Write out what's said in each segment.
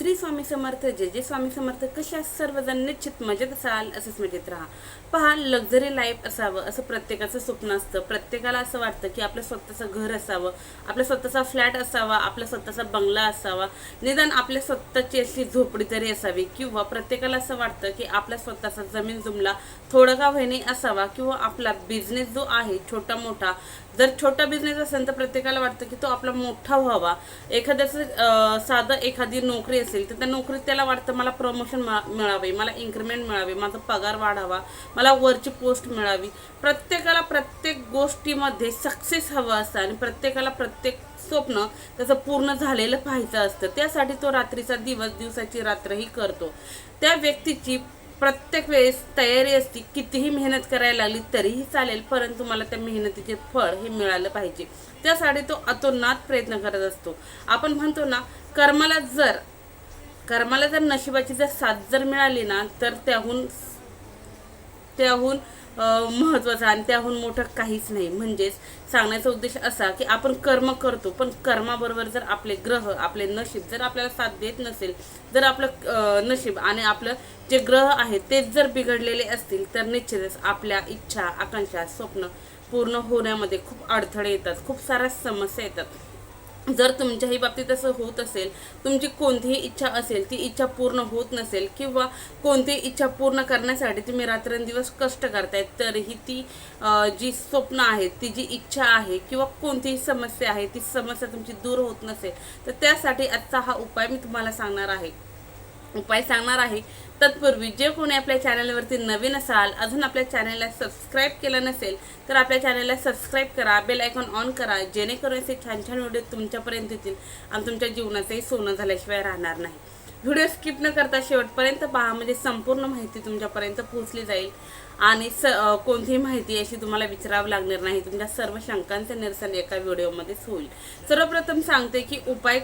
श्री स्वामी समर्थ जे जे स्वामी समर्थ कशा सर्वजण निश्चित मजेत असाल असंच मजेत राहा. पहा लक्झरी लाईफ असावं असं प्रत्येकाचं स्वप्न असतं. प्रत्येकाला असं वाटतं की आपलं स्वतःचं घर असावं आपला स्वतःचा फ्लॅट असावा आपला स्वतःचा बंगला असावा. निदान आपल्या स्वतःची अशी झोपडी तरी असावी किंवा प्रत्येकाला असं वाटतं की आपला स्वतःचा जमीन जुमला थोडं का होईने असावा किंवा आपला बिझनेस जो आहे छोटा मोठा जर छोटा बिझनेस असेल तर प्रत्येकाला वाटतं की तो आपला मोठा व्हावा. एखाद्याचं साधं एखादी नोकरी असेल तर त्या नोकरीत त्याला वाटतं मला प्रमोशन मिळावे मला इन्क्रीमेंट मिळावे माझा पगार वाढावा मला वरची पोस्ट मिळावी. प्रत्येकाला प्रत्येक गोष्टीमध्ये सक्सेस हवं असतं आणि प्रत्येकाला प्रत्येक स्वप्न त्याचं पूर्ण झालेलं पाहायचं असतं. त्यासाठी तो रात्रीचा दिवस दिवसाची रात्रही करतो. त्या व्यक्तीची प्रत्येक वेळेस तयारी असती कितीही मेहनत करायला लागली तरीही चालेल परंतु मला त्या मेहनतीचे फळ हे मिळालं पाहिजे. त्यासाठी तो अतोनात प्रयत्न करत असतो. आपण म्हणतो ना कर्माला जर कर्माला जर नशिबाची जर साथ जर मिळाली ना तर त्याहून त्याहून महत्त्वाचं महत्वाचं आणि त्याहून मोठं काहीच नाही. म्हणजेच सांगण्याचा उद्देश असा की आपण कर्म करतो पण कर्माबरोबर जर आपले ग्रह आपले नशीब जर आपल्याला साथ देत नसेल जर आपलं नशीब आणि आपलं जे ग्रह आहेत तेच जर बिघडलेले असतील तर निश्चितच आपल्या इच्छा आकांक्षा स्वप्न पूर्ण होण्यामध्ये खूप अडथळे येतात खूप साऱ्या समस्या येतात. जर तुमच्याही बाबतीत असं होत असेल तुमची कोणतीही इच्छा असेल ती इच्छा पूर्ण होत नसेल किंवा कोणतीही इच्छा पूर्ण करण्यासाठी तुम्ही रात्रंदिवस कष्ट करताय तरीही ती जी स्वप्न आहेत ती जी इच्छा आहे किंवा कोणतीही समस्या आहे ती समस्या तुमची दूर होत नसेल तर त्यासाठी आजचा हा उपाय मी तुम्हाला सांगणार आहे. उपाय सांगणार आहे तत्पूर्वी जे कोणी आपल्या चॅनलवरती नवीन असाल अजून आपल्या चॅनलला सबस्क्राईब केलं नसेल तर आपल्या चॅनलला सबस्क्राईब करा बेल आयकॉन ऑन करा जेणेकरून असे छान छान व्हिडिओ तुमच्यापर्यंत येतील आणि तुमच्या जीवनाचंही सोनं झाल्याशिवाय राहणार नाही. व्हिडिओ स्किप न करता शेवटपर्यंत पहा म्हणजे संपूर्ण माहिती तुमच्यापर्यंत पोहोचली जाईल आणि स कोणतीही माहिती अशी तुम्हाला विचारावं लागणार नाही. तुमच्या सर्व शंकांचं निरसन एका व्हिडिओमध्येच होईल. सर्वप्रथम सांगते की उपाय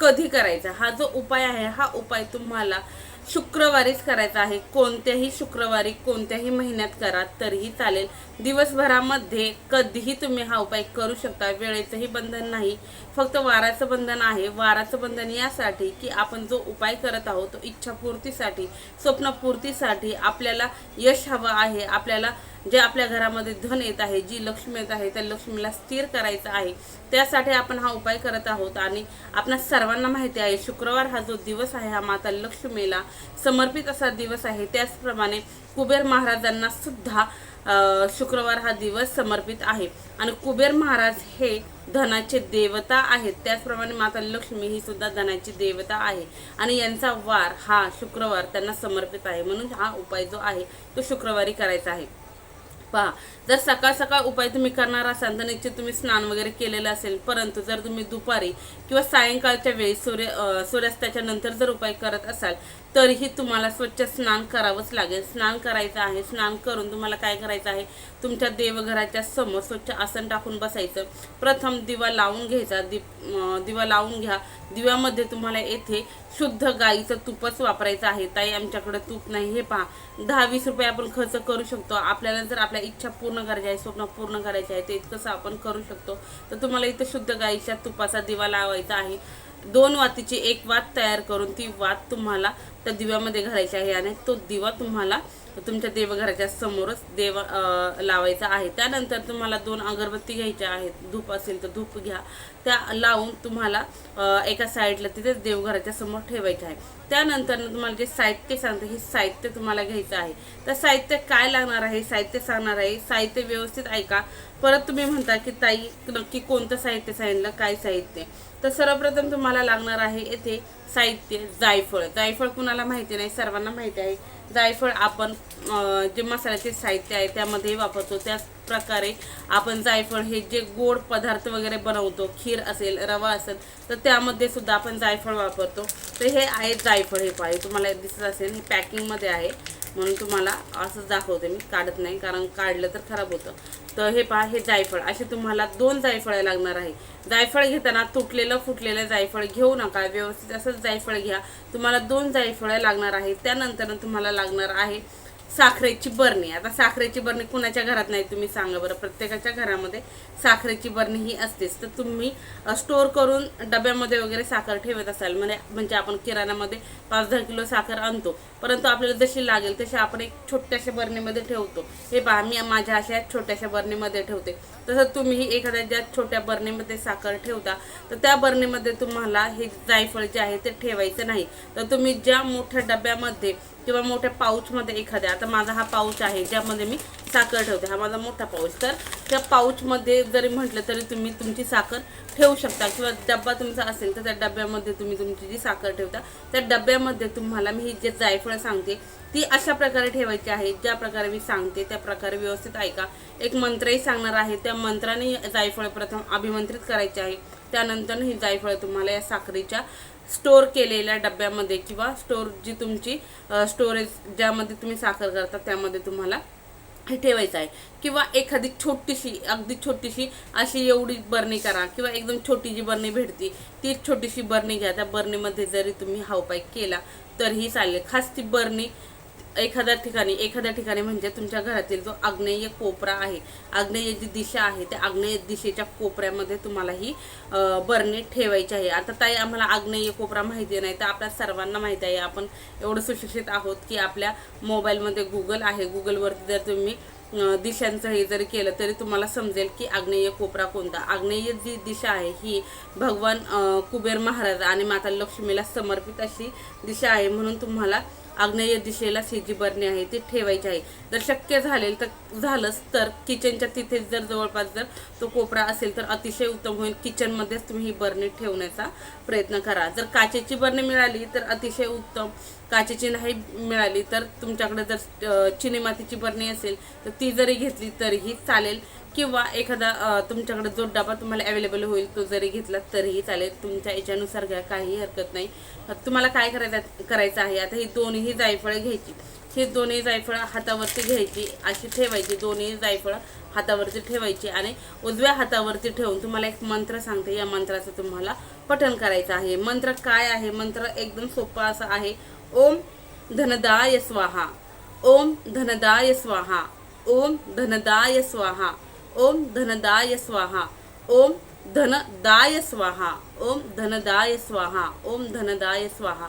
कधी करायचा? हा जो उपाय आहे हा उपाय तुम्हाला शुक्रवारीच करायचा आहे. कोणत्याही शुक्रवारी कोणत्याही महिन्यात करा तरीही चालेल. दिवसभरामध्ये कधीही तुम्ही हा उपाय करू शकता. वेळेचंही बंधन नाही. फक्त वाराचं बंधन आहे. वाराचं बंधन यासाठी की आपण जो उपाय करत आहोत तो इच्छापूर्तीसाठी स्वप्नपूर्तीसाठी आपल्याला यश हवं आहे. आपल्याला जे आपल्या घरामध्ये धन येत आहे जी लक्ष्मी येत आहे त्या लक्ष्मीला स्थिर करायचं आहे त्यासाठी आपण हा उपाय करत आहोत. आणि आपणा सर्वांना माहिती आहे शुक्रवार हा जो दिवस आहे हा माता लक्ष्मीला समर्पित असा दिवस आहे. त्याचप्रमाणे कुबेर महाराजांना सुद्धा शुक्रवार हा दिवस समर्पित आहे. आणि कुबेर महाराज हे धनाचे देवता आहेत. त्याचप्रमाणे माता लक्ष्मी ही सुद्धा धनाची देवता आहे. आणि यांचा वार हा शुक्रवार त्यांना समर्पित आहे. म्हणून हा उपाय जो आहे तो शुक्रवारी करायचा आहे. पहा जर सकाळ सकाळ उपाय तुम्ही करणार असाल तर निश्चित तुम्ही स्नान वगैरे केलेलं असेल. परंतु जर तुम्ही दुपारी किंवा सायंकाळच्या वेळी सूर्य सूर्यास्ताच्या नंतर जर उपाय करत असाल तरीही तुम्हाला स्वच्छ स्नान करावंच लागेल. स्नान करायचं आहे स्नान करून तुम्हाला काय करायचं आहे? तुमच्या देवघराच्या समोर स्वच्छ आसन टाकून बसायचं. प्रथम दिवा लावून घ्यायचा. दीप दिवा लावून घ्या. दिव्यामध्ये तुम्हाला येथे शुद्ध गाईचं तूपच वापरायचं आहे. ताई आमच्याकडे तूप नाही. हे पहा दहा वीस रुपये आपण खर्च करू शकतो. आपल्याला जर आपल्या इच्छा पूर्ण करायची आहे स्वप्न पूर्ण करायचे आहे ते इतकंसं आपण करू शकतो. तर तुम्हाला इथं शुद्ध गाईच्या तुपाचा दिवा लावायचा आहे. दोन वातीची एक वात तयार करून ती वात तुम्हाला त्या दिव्यामध्ये घालायची आहे आणि तो दिवा तुम्हाला तुमच्या देवघराच्या समोरच देवा लावायचा आहे. त्यानंतर तुम्हाला दोन अगरबत्ती घ्यायच्या आहेत. धूप असेल तर धूप घ्या. त्या लावून तुम्हाला एका साईडला तिथेच देवघराच्या समोर ठेवायचं आहे. त्यानंतर तुम्हाला जे साहित्य सांगते हे साहित्य तुम्हाला घ्यायचं आहे. तर साहित्य काय लागणार आहे? साहित्य सांगणार आहे. साहित्य व्यवस्थित ऐका. परत तुम्ही म्हणता की ताई नक्की कोणतं साहित्य सांगितलं? काय साहित्य? तर सर्वप्रथम तुम्हाला लागणार आहे येथे साहित्य जायफळ. जायफळ कुणाला माहिती नाही? सर्वांना माहिती आहे. जायफळ आपण जे मसाल्याचे साहित्य आहे त्यामध्ये वापरतो. त्याच प्रकारे आपण जायफळ हे जे गोड पदार्थ वगैरे बनवतो खीर असेल रवा असेल तर त्यामध्ये सुद्धा आपण जायफळ वापरतो. तर हे आहे जायफळ हे पाहिजे तुम्हाला दिसत असेल हे पॅकिंगमध्ये आहे. म्हणून तुम्हाला असंच दाखवते मी. काढत नाही कारण काढलं तर खराब होतं. तर हे पहा हे जायफळ. असे तुम्हाला दोन जायफळ लागणार आहे. जायफळ घेताना तुटलेलं फुटलेलं जायफळ घेऊ नका. व्यवस्थित असंच जायफळ घ्या. तुम्हाला दोन जायफळं लागणार आहे त्यानंतर तुम्हाला लागणार आहे साखरेची बरणी. आता साखरेची बरणी कुणाच्या घरात नाही तुम्ही सांगा बरं. प्रत्येकाच्या घरामध्ये साखरेची बरणी ही असतेच. तर तुम्ही स्टोअर करून डब्यामध्ये वगैरे साखर ठेवत असाल. म्हणजे म्हणजे आपण किराणामध्ये पाच दहा किलो साखर आणतो. परंतु आपल्याला जशी लागेल तशी आपण एक छोट्याशा बरणीमध्ये ठेवतो. हे पहा मी माझ्या अशा छोट्याशा बरणीमध्ये ठेवते. तसं तुम्हीही एखाद्या ज्या छोट्या बरणीमध्ये साखर ठेवता तर त्या बरणीमध्ये तुम्हाला हे जायफळ जे आहे ते ठेवायचं नाही. तर तुम्ही ज्या मोठ्या डब्यामध्ये किंवा मोठ्या पाऊचमध्ये एखाद्या आता माझा हा पाऊच आहे ज्यामध्ये मी साखर ठेवते हा माझा मोठा पाऊच. तर त्या पाऊचमध्ये जरी म्हटलं तरी तुम्ही तुमची साखर ठेवू शकता किंवा डब्बा तुमचा असेल तर त्या डब्यामध्ये तुम्ही तुमची जी साखर ठेवता त्या डब्यामध्ये तुम्हाला मी ही जे जायफळ सांगते ती अशा प्रकारे ठेवायची आहे ज्या प्रकारे मी सांगते त्या प्रकारे व्यवस्थित ऐका. एक मंत्रही सांगणार आहे त्या मंत्राने जायफळ प्रथम अभिमंत्रित करायचे आहे त्यानंतर ही जायफळ तुम्हाला या साखरेच्या स्टोअर केलेल्या डब्यामध्ये किंवा स्टोर जी तुमची स्टोरेज ज्यामध्ये तुम्ही साखर करता त्यामध्ये तुम्हाला हे ठेवायचं आहे. किंवा एखादी छोटीशी अगदी छोटीशी अशी एवढी बरणी करा किंवा एकदम छोटी जी बरणी भेटती ती छोटीशी बरणी घ्या. त्या बरणीमध्ये जरी तुम्ही हावपाय केला तरीही चालेल. खास ती बरणी एखाद्या ठिकाणी एखाद्या ठिकाणी म्हणजे तुमच्या घरातील जो आग्नेय कोपरा आहे आग्नेय जी दिशा आहे त्या आग्नेय दिशेच्या कोपऱ्यामध्ये तुम्हाला ही बरणे बरणी ठेवायची आहे. आता ताई आम्हाला आग्नेय कोपरा माहिती नाही तर आपल्या सर्वांना माहिती आहे. आपण एवढं सुशिक्षित आहोत की आपल्या मोबाईलमध्ये गुगल आहे. गुगलवरती जर तुम्ही दिशांचं हे जरी केलं तरी तुम्हाला समजेल की आग्नेय कोपरा कोणता. आग्नेय जी दिशा आहे ही भगवान कुबेर महाराज आणि माता लक्ष्मीला समर्पित अशी दिशा आहे. म्हणून तुम्हाला आग्नेय दिशेला ही जी बरणी आहे ती ठेवायची आहे. जर शक्य झालेल तर झालंच तर किचनच्या तिथेच जर जवळपास जर तो कोपरा असेल तर अतिशय उत्तम होईल. किचनमध्येच तुम्ही ही बरणी ठेवण्याचा प्रयत्न करा. जर काचेची बरणी मिळाली तर अतिशय उत्तम. काचेची नाही मिळाली तर तुमच्याकडे जर अ, चिनी मातीची बरणी असेल तर ती जरी घेतली तरीही चालेल. किंवा एखादा तुमच्याकडे जो डबा तुम्हाला अवेलेबल होईल तो जरी घेतला तरीही चालेल. तुमच्या याच्यानुसार घ्या काही हरकत नाही. तुम्हाला काय करायचं करायचं आहे? आता ही दोन्ही जायफळं घ्यायची. ही दोन्ही जायफळं हातावरती घ्यायची अशी ठेवायची. दोन्ही जायफळं हातावरती ठेवायची आणि उजव्या हातावरती ठेवून तुम्हाला एक मंत्र सांगते. या मंत्राचं तुम्हाला पठण करायचं आहे. मंत्र काय आहे? मंत्र एकदम सोपा असा आहे. ओम धनदाय स्वाहा. ओम धनदाय स्वाहा. ओम धनदाय स्वाहा. ओम धनदाय स्वाहा. ओम धनदाय स्वाहा. ओम धनदाय स्वाहा. ओम धनदाय स्वाहा.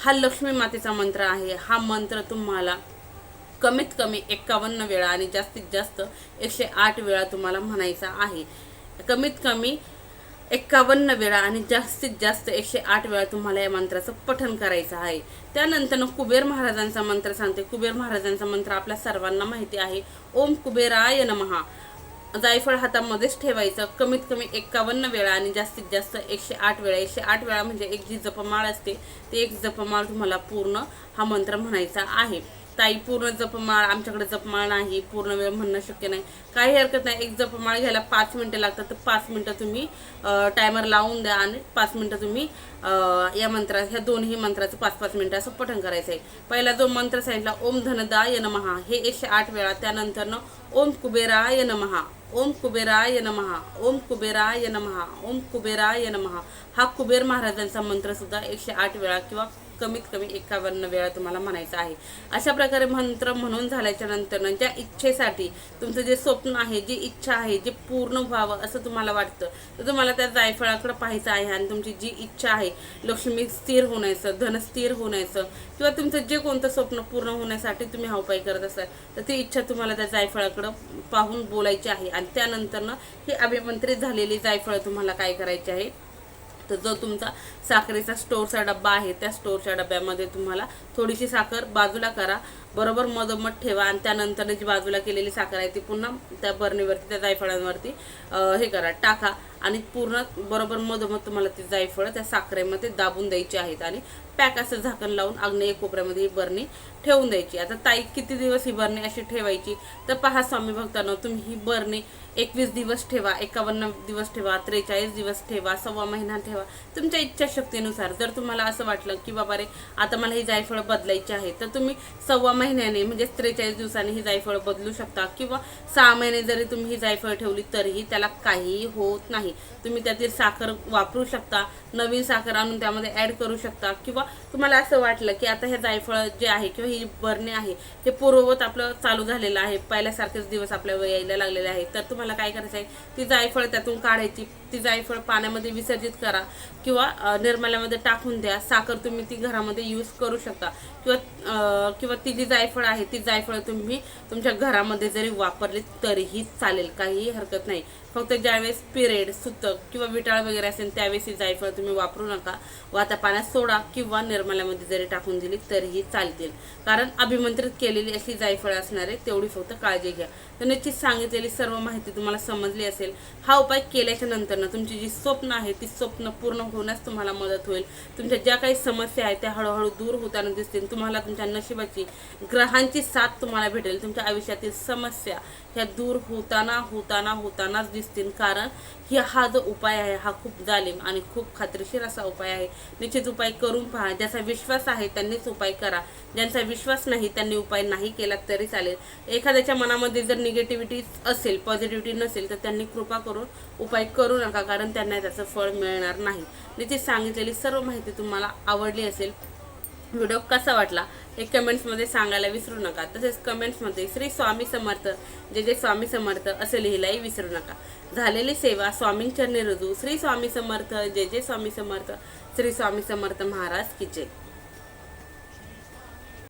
हा लक्ष्मी मातेचा मंत्र आहे. हा मंत्र तुम्हाला कमीत कमी एक्कावन्न वेळा आणि जास्तीत जास्त एकशे आठ वेळा तुम्हाला म्हणायचा आहे. कमीत कमी एक्कावन्न वेळा आणि जास्तीत जास्त एकशे आठ वेळा तुम्हाला या मंत्राचं पठन करायचं आहे. त्यानंतर कुबेर महाराजांचा मंत्र सांगते. कुबेर महाराजांचा मंत्र आपल्या सर्वांना माहिती आहे. ओम कुबेराय नमहा जायफळ हातामध्येच ठेवायचं. कमीत कमी एक्कावन्न वेळा आणि जास्तीत जास्त एकशे आठ वेळा. एकशे आठ वेळा म्हणजे एक जी जपमाळ असते ती एक जपमाळ तुम्हाला पूर्ण हा मंत्र म्हणायचा आहे. ताई पूर्ण जपमाळ आमच्याकडे जपमाळ नाही पूर्ण वेळ म्हणणं शक्य नाही. काही हरकत नाही एक जपमाळ घ्यायला पाच मिनटं लागतात तर पाच मिनटं तुम्ही टायमर लावून द्या आणि पाच मिनटं तुम्ही या मंत्रा ह्या दोन्ही मंत्राचं पाच पाच मिनटं असं पठण करायचं आहे पहिला जो मंत्र सांगितला ओम धनदा नमहा हे एकशे आठ वेळा. त्यानंतरनं ओम कुबेरा नमहा. ओम कुबेराय नमहा ओम कुबेराय नमहा ओम कुबेराय नमहा हा कुबेर महाराजांचा मंत्रसुद्धा एकशे आठ वेळा किंवा कमीत कमी एकावन्न वेळा तुम्हाला म्हणायचं आहे. अशा प्रकारे मंत्र म्हणून झाल्याच्यानंतर ज्या इच्छेसाठी तुमचं जे स्वप्न आहे जी इच्छा आहे जे पूर्ण व्हावं असं तुम्हाला वाटतं तर तुम्हाला त्या जायफळाकडे पाहायचं आहे आणि तुमची जी इच्छा आहे लक्ष्मी स्थिर होण्याचं धन स्थिर होण्याचं किंवा तुमचं जे कोणतं स्वप्न पूर्ण होण्यासाठी तुम्ही हा उपाय करत असाल तर ती इच्छा तुम्हाला त्या जायफळाकडं पाहून बोलायची आहे. आणि त्यानंतरनं ही अभिमंत्रित झालेली जायफळं तुम्हाला काय करायची आहे? तर जो तुमचा साखरेचा स्टोअरचा डब्बा आहे त्या स्टोरच्या डब्यामध्ये तुम्हाला थोडीशी साखर बाजूला करा. बरोबर मधोमध ठेवा. आणि त्यानंतर जी बाजूला केलेली साखर आहे ती पुन्हा त्या बरणीवरती त्या जायफळांवरती हे करा. टाका. आणि पूर्ण बरोबर मधोमध तुम्हाला ती जायफळं त्या साखरेमध्ये दाबून द्यायची आहेत. आणि पॅक असं झाकण लावून आग्नेय कोपऱ्यामध्ये ही बरणी ठेवून द्यायची. आता ताई किती दिवस ही बरणी अशी ठेवायची? तर पहा स्वामी भक्तांनो तुम्ही ही बरणी एकवीस दिवस ठेवा एकावन्न दिवस ठेवा त्रेचाळीस दिवस ठेवा सव्वा महिना ठेवा. तुमच्या इच्छाशक्तीनुसार जर तुम्हाला असं वाटलं की बाबा रे आता मला ही जायफळं बदलायची आहे तर तुम्ही सव्वा महिन्याने म्हणजे त्रेचाळीस दिवसांनी ही जायफळ बदलू शकता किंवा सहा महिने जरी तुम्ही ही जायफळ ठेवली तरीही त्याला काहीही होत नाही. तुम्ही त्यातील साखर वापरू शकता नवीन साखर आणून त्यामध्ये ॲड करू शकता किंवा तुम्हाला असं वाटलं की आता हे जायफळ जे आहे किंवा ही बरणे आहे हे पूर्ववत आपलं चालू झालेलं आहे पहिल्यासारखेच दिवस आपल्यावर यायला लागलेले आहे तर तुम्हाला काय करायचं आहे? ती जायफळ त्यातून काढायची ती जायफळ पाण्यामध्ये विसर्जित करा किंवा निर्मल्यामध्ये टाकून द्या. साखर तुम्ही ती घरामध्ये यूज करू शकता किंवा किंवा ती जी जायफळ आहे ती जायफळ तुम्ही तुमच्या घरामध्ये जरी वापरली तरीही चालेल काहीही हरकत नाही. फक्त ज्यावेळेस पिरियड सुतक किंवा विटाळ वगैरे असेल त्यावेळेस ही जायफळ तुम्ही वापरू नका. वाता पाण्यात सोडा किंवा निर्मल्यामध्ये जरी टाकून दिली तरीही चालतील. कारण अभिमंत्रित केलेली अशी जायफळ असणारे तेवढी फक्त काळजी घ्या. तर निश्चित सांगितलेली सर्व माहिती तुम्हाला समजली असेल. हा उपाय केल्याच्यानंतर तुमची जी स्वप्न आहे ती स्वप्न पूर्ण होण्यास तुम्हाला मदत होईल. तुमच्या ज्या काही समस्या आहेत त्या हळूहळू दूर होताना दिसतील. तुम्हाला तुमच्या नशिबाची ग्रहांची साथ तुम्हाला भेटेल. तुमच्या आयुष्यातील समस्या ह्या दूर होताना होताना होतानाच दिसतील. कारण ही हा जो उपाय आहे हा खूप जालिम आणि खूप खात्रीशीर असा उपाय आहे. निश्चित उपाय करून पहा. ज्याचा विश्वास आहे त्यांनीच उपाय करा. ज्यांचा विश्वास नाही त्यांनी उपाय नाही केला तरी चालेल. एखाद्याच्या मनामध्ये जर निगेटिव्हिटी असेल पॉझिटिव्हिटी नसेल तर त्यांनी कृपा करून उपाय करू नका. कारण त्यांना त्याचं फळ मिळणार नाही. निश्चित सांगितलेली सर्व माहिती तुम्हाला आवडली असेल व्हिडिओ कसा वाटला हे कमेंट्समध्ये सांगायला विसरू नका. तसेच कमेंट्समध्ये श्री स्वामी समर्थ जे जे स्वामी समर्थ असे लिहिलाही विसरू नका. झालेली सेवा स्वामींचरणी रुजू. श्री स्वामी समर्थ जे जे स्वामी समर्थ श्री स्वामी समर्थ महाराज की जय.